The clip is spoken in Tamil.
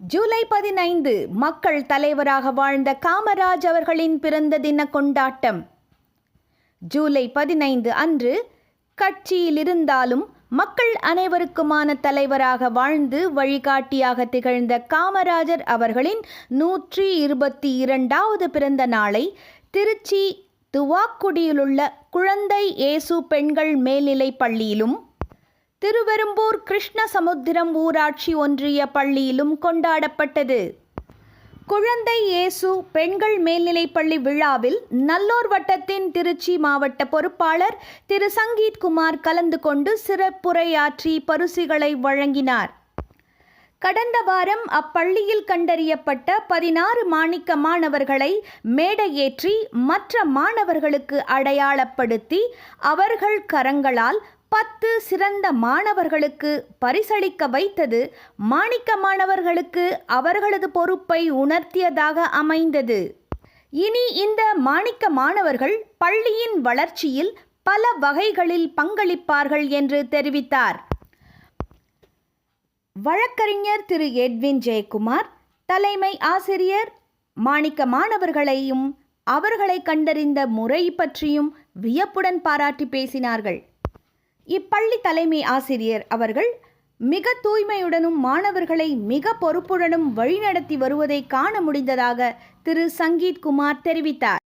ஜூலை பதினைந்து மக்கள் தலைவராக வாழ்ந்த காமராஜ் அவர்களின் பிறந்த தின கொண்டாட்டம். ஜூலை பதினைந்து அன்று கட்சியில் இருந்தாலும் மக்கள் அனைவருக்குமான தலைவராக வாழ்ந்து வழிகாட்டியாக திகழ்ந்த காமராஜர் அவர்களின் நூற்றி இருபத்தி இரண்டாவது பிறந்த நாளை திருச்சி துவாக்குடியிலுள்ள குழந்தை இயேசு பெண்கள் மேல்நிலைப் பள்ளியிலும் திருவெரும்பூர் கிருஷ்ணசமுத்திரம் ஊராட்சி ஒன்றிய பள்ளியிலும் கொண்டாடப்பட்டது. குழந்தை இயேசு பெண்கள் மேல்நிலைப்பள்ளி விழாவில் நல்லோர் வட்டத்தின் திருச்சி மாவட்ட பொறுப்பாளர் திரு. சங்கீத் குமார் கலந்து கொண்டு சிறப்புரையாற்றி பரிசுகளை வழங்கினார். கடந்த வாரம் அப்பள்ளியில் கண்டறியப்பட்ட பதினாறு மாணிக்க மாணவர்களை மேடையேற்றி மற்ற மாணவர்களுக்கு அடையாளப்படுத்தி அவர்கள் கரங்களால் பத்து சிறந்த மாணவர்களுக்கு பரிசளிக்க வைத்தது மாணிக்க மாணவர்களுக்கு அவர்களது பொறுப்பை உணர்த்தியதாக அமைந்தது. இனி இந்த மாணிக்க மாணவர்கள் பள்ளியின் வளர்ச்சியில் பல வகைகளில் பங்களிப்பார்கள் என்று தெரிவித்தார். வழக்கறிஞர் திரு. எட்வின் ஜெயக்குமார் தலைமை ஆசிரியர் மாணிக்க மாணவர்களையும் அவர்களை கண்டறிந்த முறை பற்றியும் வியப்புடன் பாராட்டி பேசினார்கள். இப்பள்ளி தலைமை ஆசிரியர் அவர்கள் மிக தூய்மையுடனும் மாணவர்களை மிக பொறுப்புடனும் வழிநடத்தி வருவதை காண முடிந்ததாக திரு சங்கீத் குமார் தெரிவித்தார்.